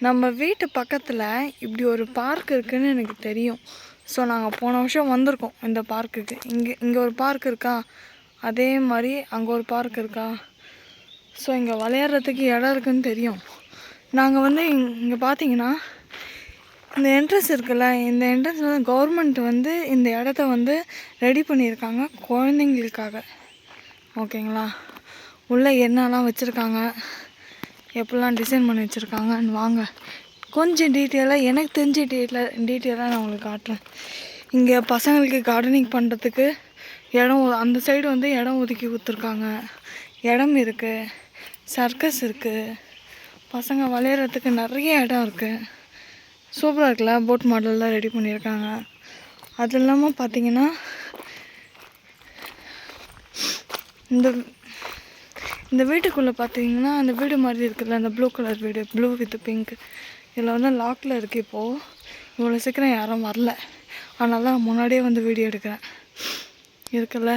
நம்ம வீட்டு பக்கத்தில் இப்படி ஒரு பார்க் இருக்குன்னு எனக்கு தெரியும். ஸோ நாங்கள் போன வருஷம் வந்திருக்கோம் இந்த பார்க்குக்கு இங்கே இங்கே ஒரு பார்க் இருக்கா? அதே மாதிரி அங்கே ஒரு பார்க் இருக்கா? ஸோ இங்கே விளையாடுறதுக்கு இடம் இருக்குன்னு தெரியும். நாங்கள் வந்து இங்கே பார்த்தீங்கன்னா இந்த என்ட்ரன்ஸ் இருக்குல்ல இந்த என்ட்ரன்ஸ் வந்து கவர்மெண்ட் வந்து இந்த இடத்த வந்து ரெடி பண்ணியிருக்காங்க குழந்தைங்களுக்காக. ஓகேங்களா உள்ளே என்னெல்லாம் வச்சுருக்காங்க? எப்படிலாம் டிசைன் பண்ணி வச்சுருக்காங்கன்னு வாங்க. கொஞ்சம் டீட்டெயிலாக எனக்கு தெரிஞ்ச டீட்டெயிலாக டீட்டெயிலாக நான் உங்களுக்கு காட்டுறேன். இங்கே பசங்களுக்கு கார்டனிங் பண்ணுறதுக்கு இடம் அந்த சைடு வந்து இடம் ஒதுக்கி கொடுத்துருக்காங்க. இடம் இருக்குது சர்க்கஸ் இருக்குது பசங்க விளையாடுறதுக்கு நிறைய இடம் இருக்குது சூப்பராக இருக்குல்ல போட் மாடல்லாம் ரெடி பண்ணியிருக்காங்க. அது இல்லாமல் பார்த்தீங்கன்னா இந்த இந்த வீட்டுக்குள்ளே பார்த்தீங்கன்னா அந்த வீடு மாதிரி இருக்குல்ல அந்த ப்ளூ கலர் வீடு ப்ளூ வித் பிங்க் இதில் வந்து லாக்கில் இருக்குது இப்போது இவ்வளோ சீக்கிரம் யாரும் வரல. அதனால முன்னாடியே வந்து வீடியோ எடுக்கிறேன். இருக்குல்ல?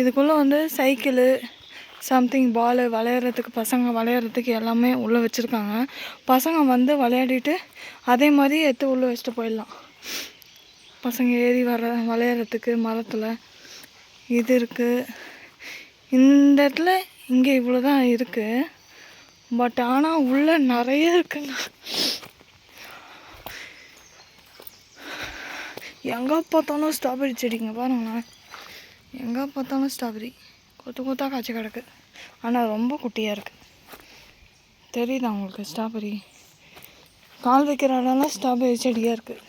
இதுக்குள்ளே வந்து சைக்கிளு சம்திங் பால் விளையாடுறதுக்கு பசங்க விளையாடுறதுக்கு எல்லாமே உள்ளே வச்சுருக்காங்க. பசங்க வந்து விளையாடிட்டு அதே மாதிரி எடுத்து உள்ளே வச்சுட்டு போயிடலாம். பசங்க ஏறி வர விளையாடுறதுக்கு மரத்தில் இது இருக்குது இந்த இடத்துல இங்கே இவ்வளோ தான் இருக்குது பட் ஆனால் உள்ளே நிறைய இருக்குங்க. எங்கே பார்த்தாலும் ஸ்ட்ராபெரி செடிங்க பாருங்களேன். எங்கே பார்த்தாலும் ஸ்ட்ராபெரி கொத்து கொத்தாக காய்ச்சி கிடக்கு. ஆனால் ரொம்ப குட்டியாக இருக்குது தெரியுதா உங்களுக்கு ஸ்ட்ராபெரி கால் வைக்கிற இடம்லாம் ஸ்ட்ராபெரி செடியாக இருக்குது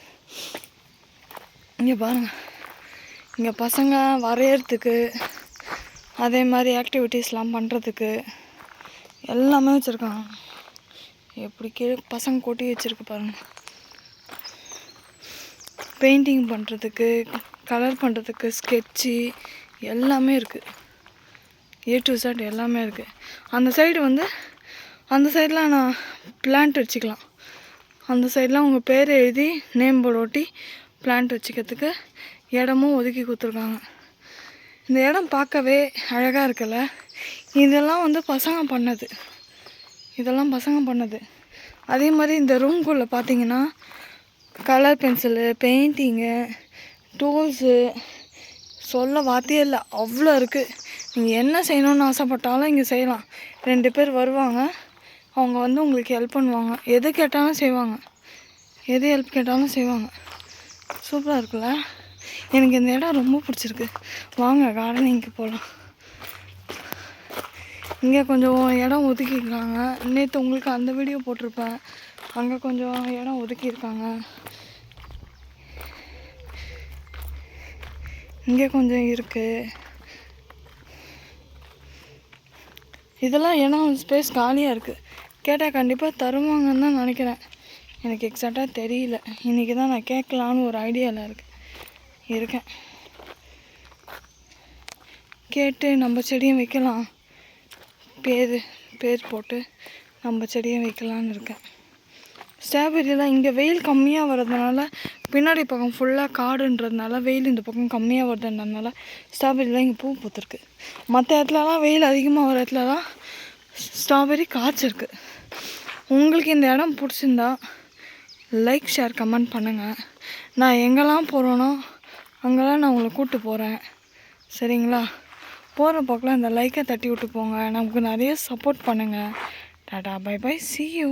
இங்கே பாருங்கள் இங்கே பசங்க வரையறதுக்கு அதே மாதிரி ஆக்டிவிட்டீஸ்லாம் பண்ணுறதுக்கு எல்லாமே வச்சுருக்காங்க. எப்படி கீழே பசங்க கொட்டி வச்சுருக்கு பாருங்கள் பெயிண்டிங் பண்ணுறதுக்கு கலர் பண்ணுறதுக்கு ஸ்கெட்சு எல்லாமே இருக்குது ஏ டு சட் எல்லாமே இருக்குது அந்த சைடு வந்து அந்த சைடில் நான் பிளான்ட் வச்சுக்கலாம். அந்த சைட்லாம் உங்கள் பேர் எழுதி நேம் போர்டு ஒட்டி பிளான்ட் வச்சுக்கிறதுக்கு இடமும் ஒதுக்கி கொடுத்துருக்காங்க. இந்த இடம் பார்க்கவே அழகாக இருக்குல்ல? இதெல்லாம் வந்து பசங்க பண்ணது. இதெல்லாம் பசங்க பண்ணது. அதே மாதிரி இந்த ரூம்குள்ளே பார்த்தீங்கன்னா கலர் பென்சிலு பெயிண்டிங்கு டூல்ஸு சொல்ல வார்த்தையே இல்லை. அவ்வளோ இருக்குது நீங்கள் என்ன செய்யணும்னு ஆசைப்பட்டாலும் இங்கே செய்யலாம். ரெண்டு பேர் வருவாங்க. அவங்க வந்து உங்களுக்கு ஹெல்ப் பண்ணுவாங்க. எது கேட்டாலும் செய்வாங்க. எது ஹெல்ப் கேட்டாலும் செய்வாங்க. சூப்பராக இருக்குல்ல? எனக்கு இந்த இடம் ரொம்ப பிடிச்சிருக்கு. வாங்க கார்டனிங்க்கு போகலாம் இங்கே கொஞ்சம் இடம் ஒதுக்கிருக்காங்க நேற்று உங்களுக்கு அந்த வீடியோ போட்டிருப்பேன். அங்கே கொஞ்சம் இடம் ஒதுக்கியிருக்காங்க. இங்கே கொஞ்சம் இருக்குது இதெல்லாம் இடம் ஸ்பேஸ் காலியாக இருக்குது கேட்டால் கண்டிப்பாக தருவாங்கன்னு தான் நினைக்கிறேன். எனக்கு எக்ஸாக்டாக தெரியல. இன்றைக்கி தான் நான் கேட்கலான்னு ஒரு ஐடியாவில் இருக்குது இருக்கேன். கேட்டு நம்ம செடியும் வைக்கலாம். பேர் பேர் போட்டு நம்ம செடியும் வைக்கலான்னு இருக்கேன். ஸ்ட்ராபெரிலாம் இங்கே வெயில் கம்மியாக வர்றதுனால பின்னாடி பக்கம் ஃபுல்லாக காடுன்றதுனால வெயில் இந்த பக்கம் கம்மியாக வருதுன்றதுனால ஸ்ட்ராபெரிலாம் இங்கே பூ பூத்துருக்கு. மற்ற இடத்துலலாம் வெயில் அதிகமாக வர இடத்துலலாம் ஸ்ட்ராபெரி காய்ச்சிருக்கு. உங்களுக்கு இந்த இடம் பிடிச்சிருந்தா லைக் ஷேர் கமெண்ட் பண்ணுங்கள் நான் எங்கெல்லாம் போகிறேனோ அங்கெல்லாம் நான் உங்களை கூப்பிட்டு போகிறேன். சரிங்களா? போகிற பக்கம் இந்த லைக்கை தட்டி விட்டு போங்க. நமக்கு நிறைய சப்போர்ட் பண்ணுங்கள் tata bye bye see you